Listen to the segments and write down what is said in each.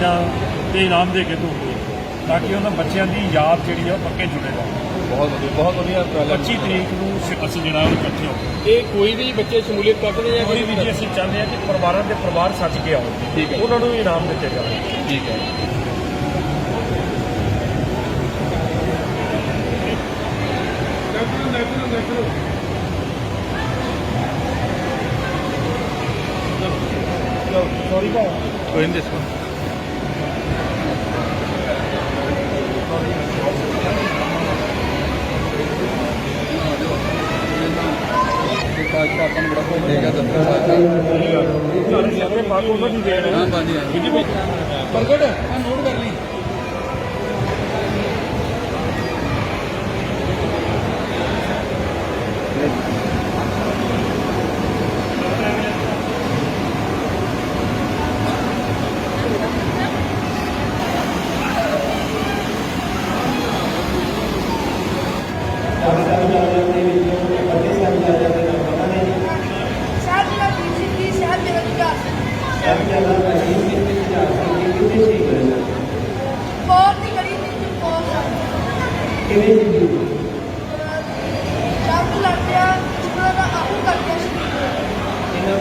ਚੀਜ਼ਾਂ ਤੇ ਇਨਾਮ ਦੇ ਕੇ ਤੋਰਦੇ ਤਾਂ ਕਿ ਉਹਨਾਂ ਬੱਚਿਆਂ ਦੀ ਯਾਦ ਜਿਹੜੀ ਆ ਉਹ ਪੱਕੇ ਜੁੜੇ ਰਹਿਣ ਬਹੁਤ ਵਧੀਆ ਬਹੁਤ ਵਧੀਆ ਉਪਰਾਲਾ 25 ਤਰੀਕ ਨੂੰ ਅਸੀਂ ਜਿਹੜਾ ਉਹ ਇਕੱਠੇ ਹੋ ਇਹ ਕੋਈ ਵੀ ਬੱਚੇ ਸ਼ਮੂਲੀਅਤ ਕਰਦੇ ਜਾਂ ਕੋਈ ਵੀ ਜੀ ਅਸੀਂ ਚਾਹੁੰਦੇ ਹਾਂ ਕਿ ਪਰਿਵਾਰਾਂ ਦੇ ਪਰਿਵਾਰ ਸੱਜ ਕੇ ਆਓ। ਠੀਕ ਹੈ। ਉਹਨਾਂ ਨੂੰ ਇਨਾਮ ਦਿੱਤੇ ਜਾਣ। ਠੀਕ ਹੈ। ਸੌਰੀ ਕੋਈ ਨਹੀਂ ਦੱਸੋ ਆਪਾਂ ਨੂੰ ਬੜਾ ਕੋਈ ਦੇਗਾ ਦੱਸਦਾ ਸਾਰੇ ਸਾਰੇ ਬਾਤ ਉਹਨਾਂ ਦੀ ਦੇਣ ਹੈ। ਪ੍ਰਗਟ ਆ ਨੋਟ ਕਰ ਲਈ ਸ਼ਹਿਰ ਮੇਰਾ ਬੀਜੀ ਕੀ ਸ਼ਹਿਰ ਮੇਰਾ ਵਿਕਾਸ ਬਹੁਤ ਹੀ ਗਰੀਬ ਦੀ ਬਹੁਤ ਕਿਵੇਂ ਜੀ ਜੰਗ ਲੜਿਆ ਉਹਨਾਂ ਦਾ ਆਹੂ ਕਰਕੇ ਇਹਨਾਂ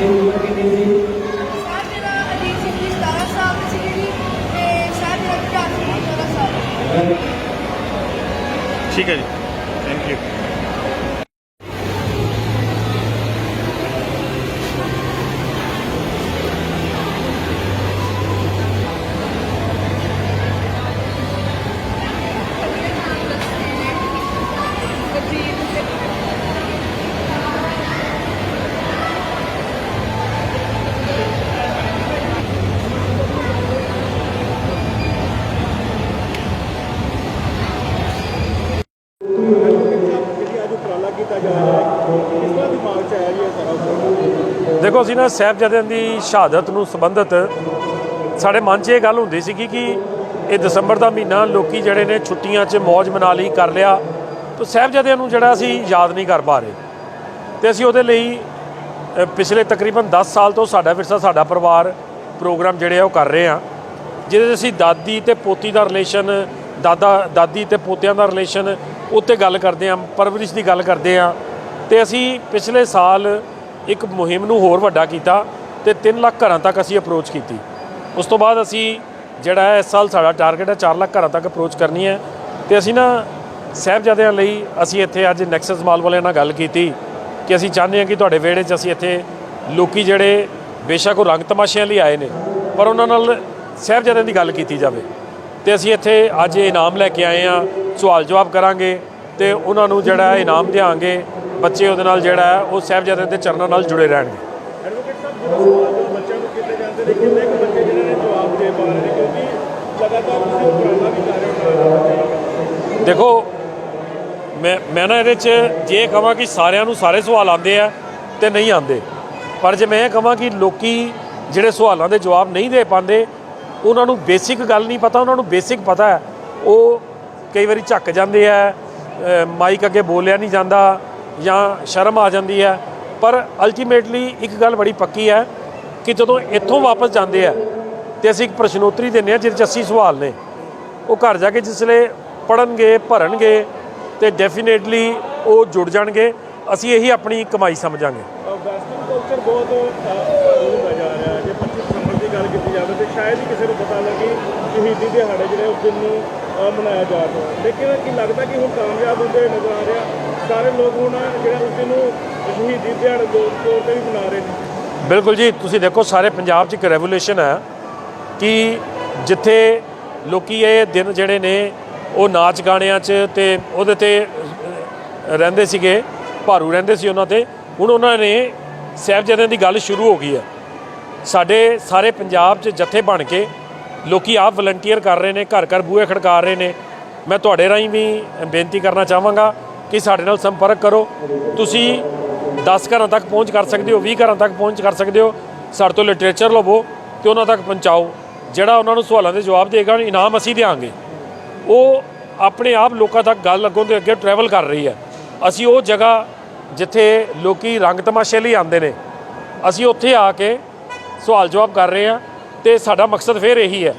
ਦੀ ਉਮਰ ਕਿੰਨੀ ਸੀ ਸ਼ਹਿਰ ਮੇਰਾ ਅਜੀਤ ਸਿੰਘ ਜੀ 17 ਸਾਲ ਦੀ ਸੀ ਜੀ ਤੇ ਸ਼ਹਿਰ ਮੇਰਾ ਵਿਕਾਸ ਜੀ 14 ਸਾਲ ਠੀਕ ਹੈ ਜੀ। ਦੇਖੋ, ਅਸੀਂ ਨਾ ਸਾਹਿਬਜ਼ਾਦਿਆਂ ਦੀ ਸ਼ਹਾਦਤ ਨੂੰ ਸੰਬੰਧਿਤ ਸਾਡੇ ਮਨ 'ਚ ਇਹ ਗੱਲ ਹੁੰਦੀ ਸੀ ਕਿ ਇਹ ਦਸੰਬਰ ਦਾ ਮਹੀਨਾ, ਲੋਕੀ ਜਿਹੜੇ ਨੇ ਛੁੱਟੀਆਂ 'ਚ ਮौज ਮਨਾ ਲਈ, ਕਰ ਲਿਆ। ਤਾਂ ਸਾਹਿਬਜ਼ਾਦਿਆਂ ਨੂੰ ਜਿਹੜਾ ਅਸੀਂ ਯਾਦ ਨਹੀਂ ਕਰ ਪਾ ਰਹੇ। ਤੇ ਅਸੀਂ ਉਹਦੇ ਲਈ ਪਿਛਲੇ ਤਕਰੀਬਨ 10 ਸਾਲ ਤੋਂ ਸਾਡਾ ਵਿਰਸਾ, ਸਾਡਾ ਪਰਿਵਾਰ ਪ੍ਰੋਗਰਾਮ ਜਿਹੜੇ ਆ ਉਹ ਕਰ ਰਹੇ ਆ ਜਿਹਦੇ 'ਚ ਅਸੀਂ ਦਾਦੀ ਤੇ ਪੋਤੀ ਦਾ ਰਿਲੇਸ਼ਨ ਦਾਦਾ, ਦਾਦੀ ਤੇ ਪੋਤਿਆਂ ਦਾ ਰਿਲੇਸ਼ਨ ਉੱਤੇ ਗੱਲ ਕਰਦੇ ਆ, ਪਰਵਰਿਸ਼ ਦੀ ਗੱਲ ਕਰਦੇ ਆ। ਤੇ ਅਸੀਂ ਪਿਛਲੇ ਸਾਲ ਇੱਕ ਮੁਹਿੰਮ ਨੂੰ ਹੋਰ ਵੱਡਾ ਕੀਤਾ ਤੇ 3 ਲੱਖ ਘਰਾਂ ਤੱਕ ਅਸੀਂ ਅਪਰੋਚ ਕੀਤੀ। ਉਸ ਤੋਂ ਬਾਅਦ ਅਸੀਂ ਜਿਹੜਾ ਹੈ, ਇਸ ਸਾਲ ਸਾਡਾ ਟਾਰਗੇਟ ਹੈ 4 ਲੱਖ ਘਰਾਂ ਤੱਕ ਅਪਰੋਚ ਕਰਨੀ ਹੈ। ਤੇ ਅਸੀਂ ਨਾ ਸਾਹਿਬਜ਼ਾਦਿਆਂ ਲਈ ਅਸੀਂ ਇੱਥੇ ਅੱਜ ਨੈਕਸਸ ਮਾਲ ਵਾਲਿਆਂ ਨਾਲ ਗੱਲ ਕੀਤੀ ਕਿ ਅਸੀਂ ਚਾਹੁੰਦੇ ਹਾਂ ਕਿ ਤੁਹਾਡੇ ਵਿਹੜੇ 'ਚ ਅਸੀਂ ਇੱਥੇ ਲੋਕੀ ਜਿਹੜੇ ਬੇਸ਼ੱਕ ਉਹ ਰੰਗ ਤਮਾਸ਼ਿਆਂ ਲਈ ਆਏ ਨੇ, ਪਰ ਉਹਨਾਂ ਨਾਲ ਸਾਹਿਬਜ਼ਾਦਿਆਂ ਦੀ ਗੱਲ ਕੀਤੀ ਜਾਵੇ। ਤੇ ਅਸੀਂ ਇੱਥੇ ਅੱਜ ਇਹ ਇਨਾਮ ਲੈ ਕੇ ਆਏ ਆ ਸਵਾਲ ਜਵਾਬ ਕਰਾਂਗੇ ਤੇ ਉਹਨਾਂ ਨੂੰ ਜਿਹੜਾ ਇਨਾਮ ਦਿਆਂਗੇ ਬੱਚੇ ਉਹਦੇ ਨਾਲ ਜਿਹੜਾ ਉਹ ਸਾਹਿਬਜ਼ਾਦਿਆਂ ਦੇ ਚਰਨਾਂ ਨਾਲ ਜੁੜੇ ਰਹਿਣਗੇ। ਐਡਵੋਕੇਟ ਸਾਹਿਬ ਜਦੋਂ ਸਵਾਲ ਜਦੋਂ ਬੱਚਿਆਂ ਨੂੰ ਕੀਤੇ ਜਾਂਦੇ ਨੇ ਕਿੰਨੇ ਕੁ ਬੱਚੇ ਜਿਹੜੇ ਨੇ ਜਵਾਬ ਦੇ ਪਾ ਰਹੇ ਨੇ? ਕਿਉਂਕਿ ਲਗਾਤਾਰ ਤੁਸੀਂ ਉਪਰਾਲਾ ਵੀ ਕਰ ਰਹੇ ਹੋ ਨਾਲ ਨਾਲ। ਦੇਖੋ ਮੈਂ ਮੈਂ ਨਾ ਇਹਦੇ 'ਚ ਜੇ ਕਹਾਂ ਕਿ ਸਾਰਿਆਂ ਨੂੰ ਸਾਰੇ ਸਵਾਲ ਆਉਂਦੇ ਆ ਤੇ ਨਹੀਂ ਆਉਂਦੇ। ਪਰ ਜੇ ਮੈਂ ਇਹ ਕਹਾਂ ਕਿ ਲੋਕੀ ਜਿਹੜੇ ਸਵਾਲਾਂ ਦੇ ਜਵਾਬ ਨਹੀਂ ਦੇ ਪਾਉਂਦੇ ਉਹਨਾਂ ਨੂੰ ਬੇਸਿਕ ਗੱਲ ਨਹੀਂ ਪਤਾ, ਉਹਨਾਂ ਨੂੰ ਬੇਸਿਕ ਪਤਾ ਹੈ। ਉਹ ਕਈ ਵਾਰੀ ਝੱਕ ਜਾਂਦੇ ਆ ਮਾਈਕ ਅੱਗੇ ਬੋਲਿਆ ਨਹੀਂ ਜਾਂਦਾ ਜਾਂ ਸ਼ਰਮ ਆ ਜਾਂਦੀ ਹੈ। ਪਰ ਅਲਟੀਮੇਟਲੀ ਇੱਕ ਗੱਲ ਬੜੀ ਪੱਕੀ ਹੈ ਕਿ ਜਦੋਂ ਇੱਥੋਂ ਵਾਪਸ ਜਾਂਦੇ ਆ ਤੇ ਅਸੀਂ ਇੱਕ ਪ੍ਰਸ਼ਨੋਤਰੀ ਦਿੰਦੇ ਆ, ਜਿਹਦੇ 'ਚ 80 ਸਵਾਲ ਨੇ। ਉਹ ਘਰ ਜਾ ਕੇ ਜਿਸਲੇ ਪੜਨਗੇ ਭਰਨਗੇ ਤੇ ਡੈਫੀਨੇਟਲੀ ਉਹ ਜੁੜ ਜਾਣਗੇ। ਅਸੀਂ ਇਹੀ ਆਪਣੀ ਕਮਾਈ ਸਮਝਾਂਗੇ। ਵੈਸਟਰਨ ਕਲਚਰ ਬਹੁਤ ਅ, ਭਾਰੂ ਹੁੰਦਾ ਜਾ ਰਿਹਾ ਹੈ ਜੇ 25 ਦਸੰਬਰ ਦੀ ਗੱਲ ਕੀਤੀ ਜਾਵੇ ਤੇ ਸ਼ਾਇਦ ਹੀ ਕਿਸੇ ਨੂੰ ਪਤਾ ਲੱਗੇ ਸ਼ਹੀਦੀ ਦਿਹਾੜੇ ਜਿਹੜੇ ਉਸ ਦਿਨ ਨੂੰ ਮਨਾਇਆ ਜਾ ਰਿਹਾ ਲੇਕਿਨ ਕੀ ਲੱਗਦਾ ਕਿ ਹੁਣ ਕਾਮਯਾਬ ਹੁੰਦੇ ਨਜ਼ਰ ਆ ਰਿਹਾ, ਸਾਰੇ ਲੋਕ ਹੁਣ ਜਿਹੜਾ ਉਸ ਦਿਨ ਨੂੰ ਸ਼ਹੀਦੀ ਦਿਹਾੜੇ ਦੇ ਤੌਰ ਤੇ ਵੀ ਮਨਾ ਰਹੇ ਨੇ। ਬਿਲਕੁਲ ਜੀ, ਤੁਸੀਂ ਦੇਖੋ ਸਾਰੇ ਪੰਜਾਬ 'ਚ ਇੱਕ ਰੈਵੋਲੂਸ਼ਨ ਹੈ ਕਿ ਜਿੱਥੇ ਲੋਕੀ ਇਹ ਦਿਨ ਜਿਹੜੇ ਨੇ, ਉਹ ਨਾਚ ਗਾਣਿਆਂ 'ਚ ਤੇ ਉਹਦੇ ਤੇ ਰਹਿੰਦੇ ਸੀਗੇ, ਭਾਰੂ ਰਹਿੰਦੇ ਸੀ ਉਹਨਾਂ ਤੇ। ਹੁਣ ਉਹਨਾਂ ਨੇ ਸਾਹਿਬਜ਼ਾਦਿਆਂ ਦੀ ਗੱਲ ਸ਼ੁਰੂ ਹੋ ਗਈ ਹੈ। ਸਾਡੇ ਸਾਰੇ ਪੰਜਾਬ 'ਚ ਜਥੇ ਬਣ ਕੇ ਲੋਕੀ ਆਪ ਵਲੰਟੀਅਰ ਕਰ ਰਹੇ ਨੇ, ਘਰ ਘਰ ਬੂਹੇ ਖੜਕਾ ਰਹੇ ਨੇ। ਮੈਂ ਤੁਹਾਡੇ ਰਾਹੀਂ ਵੀ ਬੇਨਤੀ ਕਰਨਾ ਚਾਹਾਂਗਾ ਕਿ ਸਾਡੇ ਨਾਲ ਸੰਪਰਕ ਕਰੋ। ਤੁਸੀਂ 10 ਘਰਾਂ ਤੱਕ ਪਹੁੰਚ ਕਰ ਸਕਦੇ ਹੋ 20 ਘਰਾਂ ਤੱਕ ਪਹੁੰਚ ਕਰ ਸਕਦੇ ਹੋ। ਸਾਡੇ ਤੋਂ ਲਿਟਰੇਚਰ ਲਵੋ ਤੇ ਉਹਨਾਂ ਤੱਕ ਪਹੁੰਚਾਓ। ਜਿਹੜਾ ਉਹਨਾਂ ਨੂੰ ਸਵਾਲਾਂ ਦੇ ਜਵਾਬ ਦੇਗਾ ਇਨਾਮ ਅਸੀਂ ਦੇਵਾਂਗੇ ਉਹ ਆਪਣੇ ਆਪ ਲੋਕਾਂ ਤੱਕ ਗੱਲ ਅੱਗੋਂ ਦੇ ਅੱਗੇ ਟਰੈਵਲ ਕਰ ਰਹੀ ਹੈ। ਅਸੀਂ ਉਹ ਜਗ੍ਹਾ ਜਿੱਥੇ ਲੋਕੀ ਰੰਗ ਤਮਾਸ਼ੇ ਲਈ ਆਉਂਦੇ ਨੇ, ਅਸੀਂ ਉੱਥੇ ਆ ਕੇ ਸਵਾਲ ਜਵਾਬ ਕਰ ਰਹੇ ਹਾਂ ਤੇ ਸਾਡਾ ਮਕਸਦ ਫਿਰ ਇਹੀ ਹੈ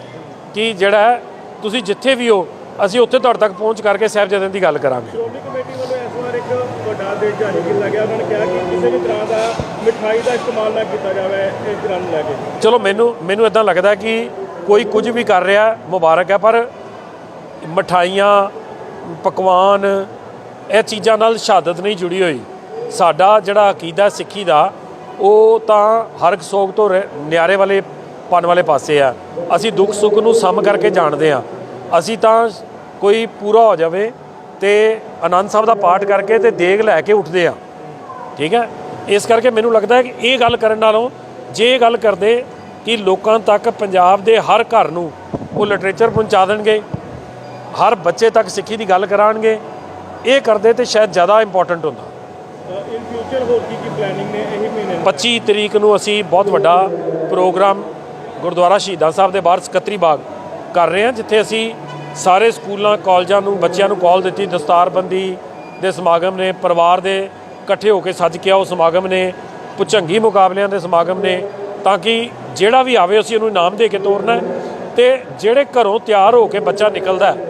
ਕਿ ਜਿਹੜਾ ਤੁਸੀਂ ਜਿੱਥੇ ਵੀ ਹੋ ਅਸੀਂ ਉੱਥੇ ਤੁਹਾਡੇ ਤੱਕ ਪਹੁੰਚ ਕਰਕੇ ਸਾਹਿਬਜ਼ਾਦਿਆਂ ਦੀ ਗੱਲ ਕਰਾਂਗੇ। ਸ਼੍ਰੋਮਣੀ ਕਮੇਟੀ ਵੱਲੋਂ ਇਸ ਵਾਰ ਇੱਕ ਵੱਡਾ ਆਦੇਸ਼ ਜਾਰੀ ਕੀਤਾ ਗਿਆ। ਉਹਨਾਂ ਨੇ ਕਿਹਾ ਕਿ ਕਿਸੇ ਵੀ ਤਰ੍ਹਾਂ ਦਾ ਮਿਠਾਈ ਦਾ ਇਸਤੇਮਾਲ ਨਾ ਕੀਤਾ ਜਾਵੇ ਇਸ ਦਿਨਾਂ ਨੂੰ ਲੈ ਕੇ। ਚਲੋ ਮੈਨੂੰ ਮੈਨੂੰ ਇਦਾਂ ਲੱਗਦਾ ਕਿ ਕੋਈ ਕੁਝ ਵੀ ਕਰ ਰਿਹਾ ਮੁਬਾਰਕ ਹੈ ਪਰ ਮਠਾਈਆਂ ਪਕਵਾਨ ਇਹ ਚੀਜ਼ਾਂ ਨਾਲ ਸ਼ਹਾਦਤ ਨਹੀਂ ਜੁੜੀ ਹੋਈ। ਸਾਡਾ ਜਿਹੜਾ ਅਕੀਦਾ ਸਿੱਖੀ ਦਾ ਉਹ ਤਾਂ ਹਰ ਇੱਕ ਸੋਗ ਤੋਂ ਰਹਿ- ਨਿਆਰੇ ਵਾਲੇ ਪਨ ਵਾਲੇ ਪਾਸੇ ਆ। ਅਸੀਂ ਦੁੱਖ ਸੁੱਖ ਨੂੰ ਸਮ ਕਰਕੇ ਜਾਣਦੇ ਆ ਅਸੀਂ ਤਾਂ ਕੋਈ ਪੂਰਾ ਹੋ ਜਾਵੇ ਤੇ ਆਨੰਦ ਸਾਹਿਬ ਦਾ ਪਾਠ ਕਰਕੇ ਤੇ ਦੇਗ ਲੈ ਕੇ ਉੱਠਦੇ ਆ ਠੀਕ ਹੈ? ਇਸ ਕਰਕੇ ਮੈਨੂੰ ਲੱਗਦਾ ਹੈ ਕਿ ਇਹ ਗੱਲ ਕਰਨ ਨਾਲੋਂ ਜੇ ਗੱਲ ਕਰਦੇ ਕਿ ਲੋਕਾਂ ਤੱਕ ਪੰਜਾਬ ਦੇ ਹਰ ਘਰ ਨੂੰ ਉਹ ਲਿਟਰੇਚਰ ਪਹੁੰਚਾ ਦੇਣਗੇ, ਹਰ ਬੱਚੇ ਤੱਕ ਸਿੱਖੀ ਦੀ ਗੱਲ ਕਰਾਣਗੇ ਇਹ ਕਰਦੇ ਤੇ ਸ਼ਾਇਦ ਜ਼ਿਆਦਾ ਇੰਪੋਰਟੈਂਟ ਹੁੰਦਾ। ਫਿਊਚਰ ਹੋਰ ਕੀ ਕੀ ਪਲੈਨਿੰਗ ਨੇ ਇਹੀ ਮਹੀਨੇ 25 ਤਰੀਕ ਨੂੰ ਅਸੀਂ ਬਹੁਤ ਵੱਡਾ ਪ੍ਰੋਗਰਾਮ ਗੁਰਦੁਆਰਾ ਸ਼ਹੀਦਾਂ ਸਾਹਿਬ ਦੇ ਬਾਹਰ ਸਕੱਤਰੀ ਬਾਗ ਕਰ ਰਹੇ ਹਾਂ, ਜਿੱਥੇ ਅਸੀਂ ਸਾਰੇ ਸਕੂਲਾਂ, ਕਾਲਜਾਂ ਨੂੰ, ਬੱਚਿਆਂ ਨੂੰ ਕਾਲ ਦਿੱਤੀ, ਦਸਤਾਰਬੰਦੀ ਦੇ ਸਮਾਗਮ ਨੇ, ਪਰਿਵਾਰ ਦੇ ਇਕੱਠੇ ਹੋ ਕੇ ਸੱਜ ਕੇ ਆਓ ਸਮਾਗਮ ਨੇ, ਪੁਚੰਗੀ ਮੁਕਾਬਲਿਆਂ ਦੇ ਸਮਾਗਮ ਨੇ, ਤਾਂ ਕਿ ਜਿਹੜਾ ਵੀ ਆਵੇ ਅਸੀਂ ਉਹਨੂੰ ਇਨਾਮ ਦੇ ਕੇ ਤੋਰਨਾ ਹੈ ਤੇ ਜਿਹੜੇ ਘਰੋਂ ਤਿਆਰ ਹੋ ਕੇ ਬੱਚਾ ਨਿਕਲਦਾ ਹੈ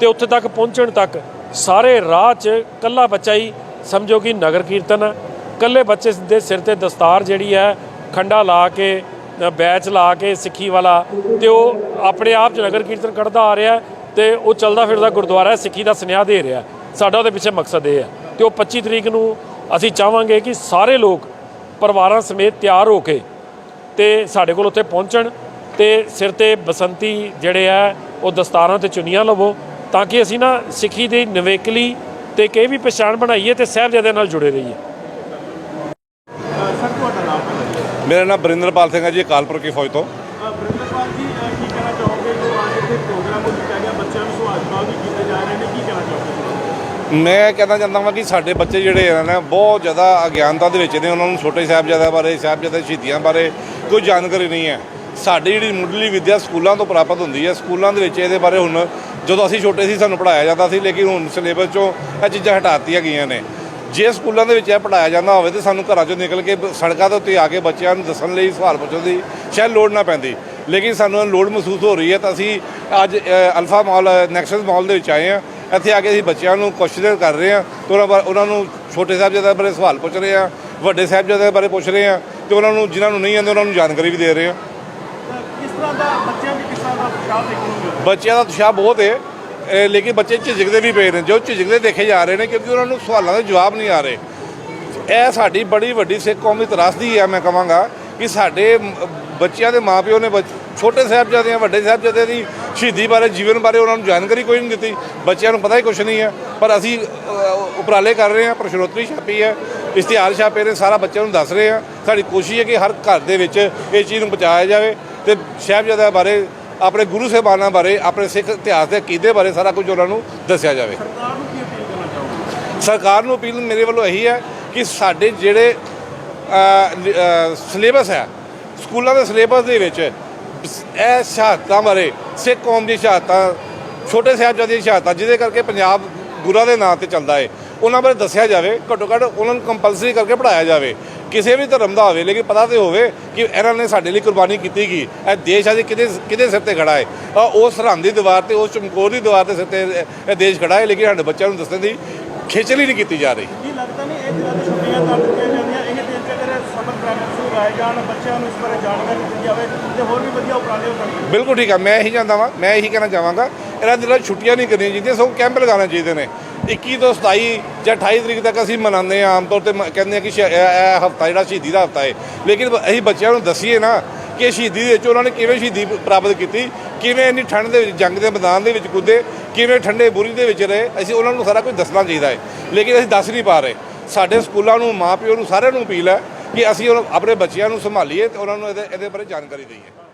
ਤੇ ਉੱਥੇ ਤੱਕ ਪਹੁੰਚਣ ਤੱਕ ਸਾਰੇ ਰਾਹ 'ਚ ਕੱਲਾ ਬੱਚਾ ਹੀ ਸਮਝੋ ਕਿ ਨਗਰ ਕੀਰਤਨ ਹੈ ਕੱਲੇ ਬੱਚੇ ਦੇ ਸਿਰ ਤੇ ਦਸਤਾਰ ਜਿਹੜੀ ਹੈ, ਖੰਡਾ ਲਾ ਕੇ ਬੈਚ ਲਾ ਕੇ ਸਿੱਖੀ ਵਾਲਾ, ਤੇ ਉਹ ਆਪਣੇ ਆਪ 'ਚ ਨਗਰ ਕੀਰਤਨ ਕੱਢਦਾ ਆ ਰਿਹਾ ਹੈ ਤੇ ਉਹ ਚੱਲਦਾ ਫਿਰਦਾ ਗੁਰਦੁਆਰਾ ਸਿੱਖੀ ਦਾ ਸੁਨੇਹਾ ਦੇ ਰਿਹਾ ਸਾਡਾ ਉਹਦੇ ਪਿੱਛੇ ਮਕਸਦ ਇਹ ਹੈ। ਤੇ ਉਹ 25 ਤਰੀਕ ਨੂੰ ਅਸੀਂ ਚਾਹਾਂਗੇ ਕਿ ਸਾਰੇ ਲੋਕ ਪਰਿਵਾਰਾਂ ਸਮੇਤ ਤਿਆਰ ਹੋ ਕੇ ਤੇ ਸਾਡੇ ਕੋਲ ਉੱਥੇ ਪਹੁੰਚਣ ਤੇ ਸਿਰ ਤੇ ਬਸੰਤੀ ਜਿਹੜੇ ਆ ਉਹ ਦਸਤਾਰਾਂ ਤੇ ਚੁੰਨੀਆਂ ਲਵੋ, ਤਾਂ ਕਿ ਅਸੀਂ ਨਾ ਸਿੱਖੀ ਦੀ ਨਵੇਕਲੀ ਤੇ ਕਿ ਵੀ ਪਛਾਣ ਬਣਾਈਏ ਤੇ ਸਾਹਿਬਜ਼ਾਦਿਆਂ ਨਾਲ ਜੁੜੇ ਰਹੀਏ। ਸਰ ਤੁਹਾਡਾ ਨਾਮ ਹੈ? ਮੇਰਾ ਨਾਮ ਬਰਿੰਦਰਪਾਲ ਸਿੰਘ ਹੈ ਜੀ ਕਾਲਪੁਰ ਕੀ ਫੌਜ ਤੋਂ। ਬ੍ਰਿੰਦਰਪਾਲ ਜੀ ਕੀ ਕਹਿਣਾ ਚਾਹੋਗੇ? ਜੋ ਅੱਜ ਇੱਥੇ ਪ੍ਰੋਗਰਾਮ ਹੋ ਕੀਤਾ ਗਿਆ ਬੱਚਿਆਂ ਨੂੰ ਜਵਾਬ ਵੀ ਕੀਤੇ ਜਾ ਰਹੇ ਨੇ ਕੀ ਕਹਿਣਾ ਚਾਹੋਗੇ? ਮੈਂ ਕਹਿਣਾ ਚਾਹੁੰਦਾ ਹਾਂ ਕਿ ਸਾਡੇ ਬੱਚੇ ਜਿਹੜੇ ਆ ਨਾ ਬਹੁਤ ਜ਼ਿਆਦਾ ਅਗਿਆਨਤਾ ਦੇ ਵਿੱਚ ਨੇ ਉਹਨਾਂ ਨੂੰ ਛੋਟੇ ਸਾਹਿਬਜ਼ਾਦਿਆਂ ਬਾਰੇ ਸਾਹਿਬਜ਼ਾਦੇ ਸ਼ਹੀਦੀਆਂ ਬਾਰੇ ਕੋਈ ਜਾਣਕਾਰੀ ਨਹੀਂ ਹੈ। ਸਾਡੀ ਜਿਹੜੀ ਮੁੱਢਲੀ ਵਿੱਦਿਆ ਸਕੂਲਾਂ ਤੋਂ ਪ੍ਰਾਪਤ ਹੁੰਦੀ ਹੈ ਸਕੂਲਾਂ ਦੇ ਵਿੱਚ ਇਹਦੇ ਬਾਰੇ ਹੁਣ ਜਦੋਂ ਅਸੀਂ ਛੋਟੇ ਸੀ ਸਾਨੂੰ ਪੜਾਇਆ ਜਾਂਦਾ ਸੀ, ਲੇਕਿਨ ਹੁਣ ਸਿਲੇਬਸ ਚੋਂ ਇਹ ਚੀਜ਼ਾਂ ਹਟਾਤੀਆਂ ਗਈਆਂ ਨੇ। ਜੇ ਸਕੂਲਾਂ ਦੇ ਵਿੱਚ ਇਹ ਪੜਾਇਆ ਜਾਂਦਾ ਹੋਵੇ ਤੇ ਸਾਨੂੰ ਘਰਾਂ ਚੋਂ ਨਿਕਲ ਕੇ ਸੜਕਾਂ ਦੇ ਉੱਤੇ ਆ ਕੇ ਬੱਚਿਆਂ ਨੂੰ ਦੱਸਣ ਲਈ, ਸਵਾਲ ਪੁੱਛਣ ਦੀ ਸ਼ਾਇਦ ਲੋੜ ਨਾ ਪੈਂਦੀ। ਲੇਕਿਨ ਸਾਨੂੰ ਲੋੜ ਮਹਿਸੂਸ ਹੋ ਰਹੀ ਹੈ ਤਾਂ ਅਸੀਂ ਅੱਜ ਅਲਫਾ ਮਾਲ, ਨੈਕਸਸ ਮਾਲ ਦੇ ਵਿੱਚ ਆਏ ਹਾਂ। ਇੱਥੇ ਆ ਕੇ ਅਸੀਂ ਬੱਚਿਆਂ ਨੂੰ ਕੁਐਸਚਨ ਕਰ ਰਹੇ ਹਾਂ ਤੇ ਉਹਨਾਂ ਬਾਰੇ ਉਹਨਾਂ ਨੂੰ ਛੋਟੇ ਸਾਹਿਬਜ਼ਾਦਿਆਂ ਬਾਰੇ ਸਵਾਲ ਪੁੱਛ ਰਹੇ ਹਾਂ, ਵੱਡੇ ਸਾਹਿਬਜ਼ਾਦਿਆਂ ਬਾਰੇ ਪੁੱਛ ਰਹੇ ਹਾਂ ਤੇ ਉਹਨਾਂ ਨੂੰ ਜਿਨ੍ਹਾਂ ਨੂੰ ਨਹੀਂ ਆਉਂਦੇ, ਉਹਨਾਂ ਨੂੰ ਜਾਣਕਾਰੀ ਵੀ ਦੇ ਰਹੇ ਹਾਂ। ਕਿਸ ਤਰ੍ਹਾਂ ਦਾ ਬੱਚਿਆਂ ਬੱਚਿਆਂ ਦਾ ਉਤਸ਼ਾਹ ਬਹੁਤ ਹੈ ਲੇਕਿਨ ਬੱਚੇ ਝਿਜਕਦੇ ਵੀ ਪਏ ਨੇ, ਜੋ ਝਿਜਕਦੇ ਦੇਖੇ ਜਾ ਰਹੇ ਨੇ ਕਿਉਂਕਿ ਉਹਨਾਂ ਨੂੰ ਸਵਾਲਾਂ ਦੇ ਜਵਾਬ ਨਹੀਂ ਆ ਰਹੇ। ਇਹ ਸਾਡੀ ਬੜੀ ਵੱਡੀ ਸਿੱਖ ਕੌਮ ਦੀ ਤਰਾਸਦੀ ਹੈ, ਮੈਂ ਕਹਾਂਗਾ ਕਿ ਸਾਡੇ ਬੱਚਿਆਂ ਦੇ ਮਾਪਿਓ ਨੇ ਬੱਚ- ਛੋਟੇ ਸਾਹਿਬਜ਼ਾਦਿਆਂ, ਵੱਡੇ ਸਾਹਿਬਜ਼ਾਦਿਆਂ ਦੀ ਸ਼ਹੀਦੀ ਬਾਰੇ, ਜੀਵਨ ਬਾਰੇ ਉਹਨਾਂ ਨੂੰ ਜਾਣਕਾਰੀ ਕੋਈ ਨਹੀਂ ਦਿੱਤੀ, ਬੱਚਿਆਂ ਨੂੰ ਪਤਾ ਹੀ ਕੁਝ ਨਹੀਂ ਹੈ। ਪਰ ਅਸੀਂ ਉਪਰਾਲੇ ਕਰ ਰਹੇ ਹਾਂ, ਪ੍ਰਸ਼ਨੋਤਰੀ ਛਾਪੀ ਹੈ, ਇਸ਼ਤਿਹਾਰ ਛਾਪੇ ਨੇ, ਸਾਰਾ ਬੱਚਿਆਂ ਨੂੰ ਦੱਸ ਰਹੇ ਹਾਂ। ਸਾਡੀ ਕੋਸ਼ਿਸ਼ ਹੈ ਕਿ ਹਰ ਘਰ ਦੇ ਵਿੱਚ ਇਹ ਚੀਜ਼ ਨੂੰ ਬਚਾਇਆ ਜਾਵੇ ਤੇ ਸਾਹਿਬਜ਼ਾਦਿਆਂ ਬਾਰੇ ਆਪਣੇ ਗੁਰੂ ਸਾਹਿਬਾਨਾਂ ਬਾਰੇ ਆਪਣੇ ਸਿੱਖ ਇਤਿਹਾਸ ਦੇ ਅਕੀਦੇ ਬਾਰੇ ਸਾਰਾ ਕੁਝ ਉਹਨਾਂ ਨੂੰ ਦੱਸਿਆ ਜਾਵੇ। ਸਰਕਾਰ ਨੂੰ ਕੀ ਅਪੀਲ ਕਰਨਾ ਚਾਹੋਗੇ? ਸਰਕਾਰ ਨੂੰ ਅਪੀਲ ਮੇਰੇ ਵੱਲੋਂ ਇਹੀ ਹੈ ਕਿ ਸਾਡੇ ਜਿਹੜੇ ਸਿਲੇਬਸ ਹੈ ਸਕੂਲਾਂ ਦੇ ਸਿਲੇਬਸ ਦੇ ਵਿੱਚ ਇਹ ਸ਼ਹਾਦਤਾਂ ਬਾਰੇ ਸਿੱਖ ਕੌਮ ਦੀ ਸ਼ਹਾਦਤਾਂ ਛੋਟੇ ਸਾਹਿਬਜ਼ਾਦੇ ਦੀਆਂ ਸ਼ਹਾਦਤਾਂ ਜਿਹਦੇ ਕਰਕੇ ਪੰਜਾਬ ਗੁਰਾਂ ਦੇ ਨਾਂ ਤੇ ਚੱਲਦਾ ਹੈ ਉਹਨਾਂ ਬਾਰੇ ਦੱਸਿਆ ਜਾਵੇ ਘੱਟੋ ਘੱਟ ਉਹਨਾਂ ਨੂੰ ਕੰਪਲਸਰੀ ਕਰਕੇ ਪੜਾਇਆ ਜਾਵੇ। ਕਿਸੇ ਵੀ ਧਰਮ ਦਾ ਹੋਵੇ ਲੇਕਿਨ ਪਤਾ ਤੇ ਹੋਵੇ ਕਿ ਇਹਨਾਂ ਨੇ ਸਾਡੇ ਲਈ ਕੁਰਬਾਨੀ ਕੀਤੀ ਕੀ? ਇਹ ਦੇਸ਼ ਅੱਜ ਕਿਹਦੇ ਕਿਹਦੇ ਸਿਰ ਤੇ ਖੜਾ ਹੈ? ਆ ਉਸ ਸਰਹੰਦ ਦੀ ਦੀਵਾਰ ਤੇ ਉਸ ਚਮਕੌਰ ਦੀ ਦੀਵਾਰ ਦੇ ਸਿਰ ਤੇ ਇਹ ਦੇਸ਼ ਖੜਾ ਹੈ ਲੇਕਿਨ ਸਾਡੇ ਬੱਚਿਆਂ ਨੂੰ ਦੱਸਣ ਦੀ ਖੇਚਲ ਹੀ ਨਹੀਂ ਕੀਤੀ ਜਾ ਰਹੀ। ਕੀ ਲੱਗਦਾ ਨਹੀਂ ਇਹ ਦੀ ਛੁੱਟੀਆਂ ਕਰ ਦਿੱਤੀਆਂ ਜਾਂਦੀਆਂ ਇਹ ਦਿਨ ਚ ਅਗਰ ਸਮਰ ਕੈਂਪਸ ਲਗਾਏ ਜਾਣ ਬੱਚਿਆਂ ਨੂੰ ਇਸ ਬਾਰੇ ਜਾਣਕਾਰੀ ਦਿੱਤੀ ਜਾਵੇ ਤੇ ਹੋਰ ਵੀ ਵਧੀਆ ਉਪਰਾਲੇ ਹੋ ਸਕਦੇ ਬਿਲਕੁਲ ਠੀਕ ਹੈ ਮੈਂ ਇਹੀ ਚਾਹੁੰਦਾ ਵਾਂ ਮੈਂ ਇਹੀ ਕਹਿਣਾ ਚਾਹਾਂਗਾ ਇਹਨਾਂ ਦਿਨਾਂ 'ਚ ਛੁੱਟੀਆਂ ਨਹੀਂ ਕਰਨੀਆਂ ਚਾਹੀਦੀਆਂ ਸਗੋਂ ਕੈਂਪ ਲਗਾਉਣੇ ਚਾਹੀਦੇ ਨੇ। 21 ਤੋਂ 27 ਜਾਂ 28 ਤਰੀਕ ਤੱਕ ਅਸੀਂ ਮਨਾਉਂਦੇ ਹਾਂ, ਆਮ ਤੌਰ ਤੇ ਮ- ਕਹਿੰਦੇ ਆ ਕਿ ਸ਼ਾ- ਇਹ ਹਫਤਾ ਜਿਹੜਾ ਸ਼ਹੀਦੀ ਦਾ ਹਫਤਾ ਹੈ। ਲੇਕਿਨ ਅਸੀਂ ਬੱਚਿਆਂ ਨੂੰ ਦੱਸੀਏ ਨਾ ਕਿ ਸ਼ਹੀਦੀ ਦੇ ਵਿੱਚ ਉਹਨਾਂ ਨੇ ਕਿਵੇਂ ਸ਼ਹੀਦੀ ਪ੍ਰਾਪਤ ਕੀਤੀ, ਕਿਵੇਂ ਇੰਨੀ ਠੰਡ ਦੇ ਵਿੱਚ, ਜੰਗ ਦੇ ਮੈਦਾਨ ਦੇ ਵਿੱਚ ਕੁੱਦੇ, ਕਿਵੇਂ ਠੰਡੇ ਬੁਰੀ ਦੇ ਵਿੱਚ ਰਹੇ, ਅਸੀਂ ਉਹਨਾਂ ਨੂੰ ਸਾਰਾ ਕੁਝ ਦੱਸਣਾ ਚਾਹੀਦਾ ਹੈ। ਲੇਕਿਨ ਅਸੀਂ ਦੱਸ ਨਹੀਂ ਪਾ ਰਹੇ। ਸਾਡੇ ਸਕੂਲਾਂ ਨੂੰ, ਮਾਪਿਓ ਨੂੰ ਸਾਰਿਆਂ ਨੂੰ ਅਪੀਲ ਹੈ ਕਿ ਅਸੀਂ ਉਹਨਾਂ- ਆਪਣੇ ਬੱਚਿਆਂ ਨੂੰ ਸੰਭਾਲੀਏ ਤੇ ਉਹਨਾਂ ਨੂੰ ਇਹਦੇ ਇਹਦੇ ਬਾਰੇ ਜਾਣਕਾਰੀ ਦਈਏ।